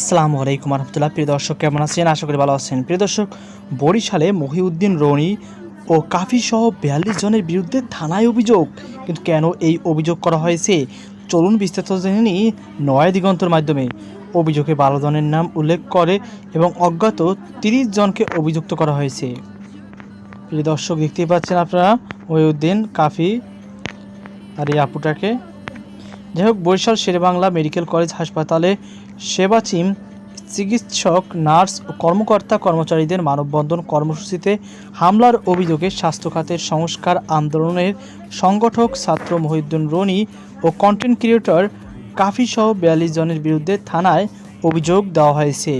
আসসালামু আলাইকুম রহমতুল্লাহ প্রিয় দর্শক, কেমন আছেন? আশা করি ভালো আছেন। প্রিয় দর্শক, বরিশালে মহিউদ্দিন রনি ও কাফি সহ বিয়াল্লিশ জনের বিরুদ্ধে থানায় অভিযোগ। কিন্তু কেন এই অভিযোগ করা হয়েছে? চলুন বিস্তারিত জেনে নিই নয় দিগন্তর মাধ্যমে। অভিযোগে বারো জনের নাম উল্লেখ করে এবং অজ্ঞাত তিরিশ জনকে অভিযুক্ত করা হয়েছে। প্রিয় দর্শক, দেখতেই পাচ্ছেন আপনারা মহিউদ্দিন, কাফি, আর এই আপুটাকে। যাই হোক বরিশাল শেরেবাংলা মেডিকেল কলেজ হাসপাতালে সেবাচিম চিকিৎসক, নার্স ও কর্মকর্তা কর্মচারীদের মানববন্ধন কর্মসূচিতে হামলার অভিযোগে স্বাস্থ্য খাতের সংস্কার আন্দোলনের সংগঠক ছাত্র মহিউদ্দিন রনি ও কন্টেন্ট ক্রিয়েটর কাফিসহ বিয়াল্লিশ জনের বিরুদ্ধে থানায় অভিযোগ দেওয়া হয়েছে।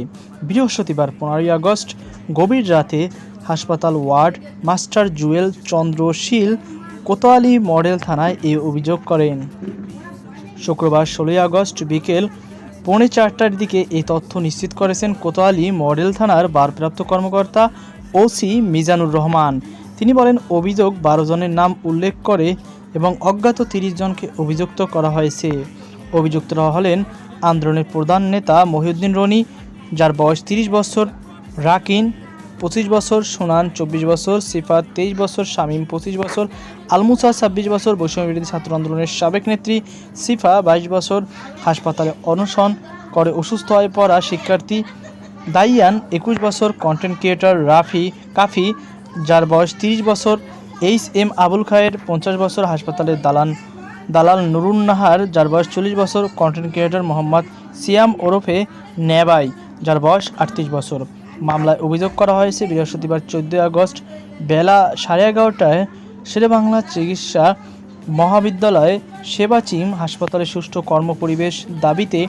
বৃহস্পতিবার পনেরোই আগস্ট গভীর রাতে হাসপাতাল ward master Jewel Chandrashil Kotwali model থানায় এই অভিযোগ করেন। শুক্রবার ষোলোই আগস্ট বিকেল পৌনে চারটার দিকে এই তথ্য নিশ্চিত করেছেন কোতোয়ালি মডেল থানার ভারপ্রাপ্ত কর্মকর্তা ওসি মিজানুর রহমান। তিনি বলেন, অভিযোগ বারো জনের নাম উল্লেখ করে এবং অজ্ঞাত তিরিশ জনকে অভিযুক্ত করা হয়েছে। অভিযুক্তরা হলেন আন্দোলনের প্রধান নেতা মহিউদ্দিন রনি, যার বয়স তিরিশ বছর, রাকিন পঁচিশ বছর, সোনান চব্বিশ বছর, সিফাত তেইশ বছর, শামীম পঁচিশ বছর, আলমুসা ছাব্বিশ বছর, বৈষম্য বিরোধী ছাত্র আন্দোলনের সাবেক নেত্রী, সিফা বাইশ বছর, হাসপাতালে অনশন করে অসুস্থ হয়ে পড়া শিক্ষার্থী দাইয়ান একুশ বছর কন্টেন্ট ক্রিয়েটর রাফি কাফি, যার বয়স তিরিশ বছর, এইচ এম আবুল খায়ের পঞ্চাশ বছর হাসপাতালের দালান, দালাল নুরুন নাহার, যার বয়স চল্লিশ বছর কন্টেন্ট ক্রিয়েটর মোহাম্মদ সিয়াম ওরফে নেবাই, যার বয়স আটত্রিশ বছর। মামলায় অভিযোগ করা হয়েছে। বৃহস্পতিবার চোদ্দোই আগস্ট বেলা সাড়ে এগারোটায় শেরেবাংলা চিকিৎসা মহাবিদ্যালয়ে সেবাচিম হাসপাতালে সুষ্ঠু কর্মপরিবেশ দাবিতে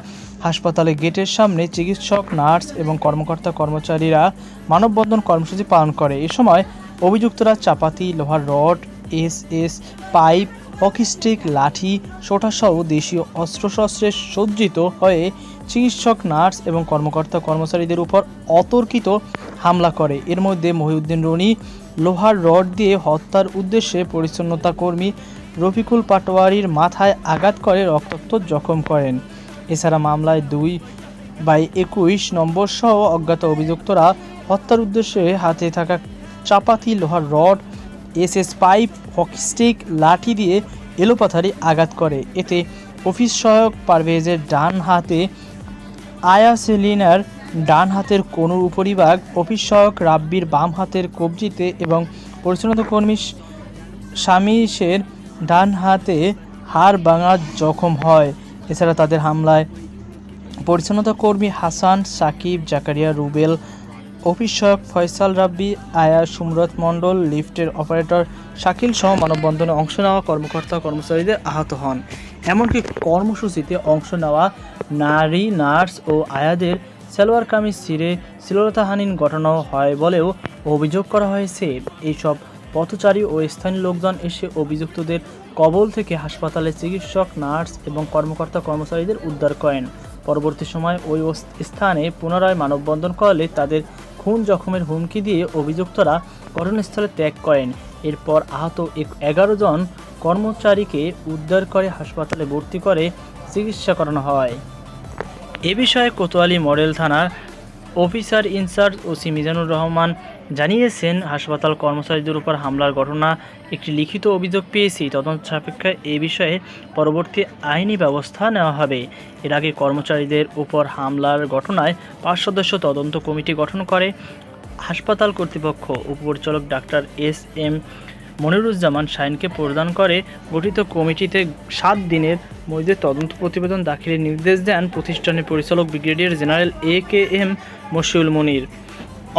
হাসপাতালে গেটের সামনে চিকিৎসক, নার্স এবং কর্মকর্তা কর্মচারীরা মানববন্ধন কর্মসূচি পালন করে। এ সময় অভিযুক্তরা চাপাতি, লোহার rod, S S, pipe hockey stick লাঠি সোটাসহ দেশীয় অস্ত্রশস্ত্রে সজ্জিত হয়ে চিকিৎসক, নার্স এবং কর্মকর্তা কর্মচারীদের উপর অতর্কিত হামলা করে। এর মধ্যে মহিউদ্দিন রনি লোহার রড দিয়ে হত্যার উদ্দেশ্যে পরিচ্ছন্নতা কর্মী রফিকুল পাটোয়ারির মাথায় আঘাত করে রক্তাক্ত জখম করেন। এছাড়া মামলায় দুই বাই একুশ নম্বর সহ অজ্ঞাত অভিযুক্তরা হত্যার উদ্দেশ্যে হাতে থাকা চাপাতি, লোহার rod S S pipe hockey stick লাঠি দিয়ে এলোপাথারি আঘাত করে। এতে অফিস সহায়ক পারভেজের ডান হাতে আয়াসেলিনার ডান হাতের কোনুর উপরিভাগ অফিস সহায়ক রাব্বির বাম হাতের কবজিতে এবং পরিচ্ছন্নতা কর্মী শামিশের ডান হাতে হাড় ভাঙা জখম হয়। এছাড়া তাদের হামলায় পরিচ্ছন্নতা কর্মী হাসান, সাকিব, জাকারিয়া রুবেল অফিস সহায়ক ফয়সাল রাব্বি, আয়া সুমরত মণ্ডল, লিফটের অপারেটর শাকিল সহ মানববন্ধনে অংশ নেওয়া কর্মকর্তা কর্মচারীদের আহত হন। এমনকি কর্মসূচিতে অংশ নেওয়া নারী, নার্স ও আয়াদের সালোয়ার কামিজ ছিঁড়ে শ্লীলতাহানীন ঘটনাও হয় বলেও অভিযোগ করা হয়েছে। এইসব পথচারী ও স্থানীয় লোকজন এসে অভিযুক্তদের কবল থেকে হাসপাতালে চিকিৎসক, নার্স এবং কর্মকর্তা কর্মচারীদের উদ্ধার করেন। পরবর্তী সময় ওই স্থানে পুনরায় মানববন্ধন করলে তাদের খুন জখমের হুমকি দিয়ে অভিযুক্তরা ঘটনাস্থলে ত্যাগ করেন। এরপর আহত এগারো জন কর্মচারীকে উদ্ধার করে হাসপাতালে ভর্তি করে চিকিৎসা করানো হয়। এ বিষয়ে কোতোয়ালি মডেল থানার officer in charge OC Mizanur Rahman জানিয়েছেন, হাসপাতাল কর্মচারীদের উপর হামলার ঘটনা একটি লিখিত অভিযোগ পেয়েছি। তদন্ত সাপেক্ষে এ বিষয়ে পরবর্তী আইনি ব্যবস্থা নেওয়া হবে। এর আগে কর্মচারীদের উপর হামলার ঘটনায় পাঁচ সদস্য তদন্ত কমিটি গঠন করে। হাসপাতাল কর্তৃপক্ষ, উপপরিচালক ডাক্তার এস এম মনিরুজ্জামান শাইনকে প্রদান করে গঠিত কমিটিতে সাত দিনের মধ্যে তদন্ত প্রতিবেদন দাখিলের নির্দেশ দেন প্রতিষ্ঠানের পরিচালক brigadier general A K M Moshiul Monir.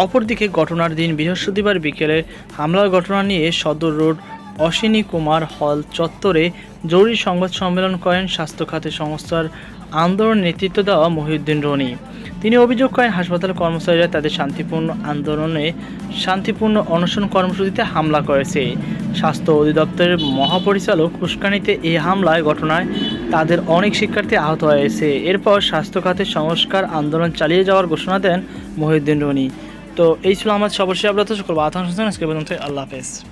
অপরদিকে ঘটনার দিন বৃহস্পতিবার বিকেলে হামলার ঘটনা নিয়ে সদর রোড অশ্বিনী কুমার হল চত্বরে জরুরি সংবাদ সম্মেলন করেন স্বাস্থ্য খাতে সংস্থার আন্দোলন নেতৃত্ব দেওয়া মহিউদ্দিন রনি। তিনি অভিযোগ করেন, হাসপাতাল কর্মচারীরা তাদের শান্তিপূর্ণ আন্দোলনে শান্তিপূর্ণ অনশন কর্মসূচিতে হামলা করেছে। স্বাস্থ্য অধিদপ্তরের মহাপরিচালক উস্কানিতে এই হামলায় ঘটনায় তাদের অনেক শিক্ষার্থী আহত হয়েছে। এরপর স্বাস্থ্য খাতে সংস্কার আন্দোলন চালিয়ে যাওয়ার ঘোষণা দেন মহিউদ্দিন রনি। তো এই ছিল আমার সর্বশেষ আপনার সকল আতঙ্ক আল্লাহ হাফেজ।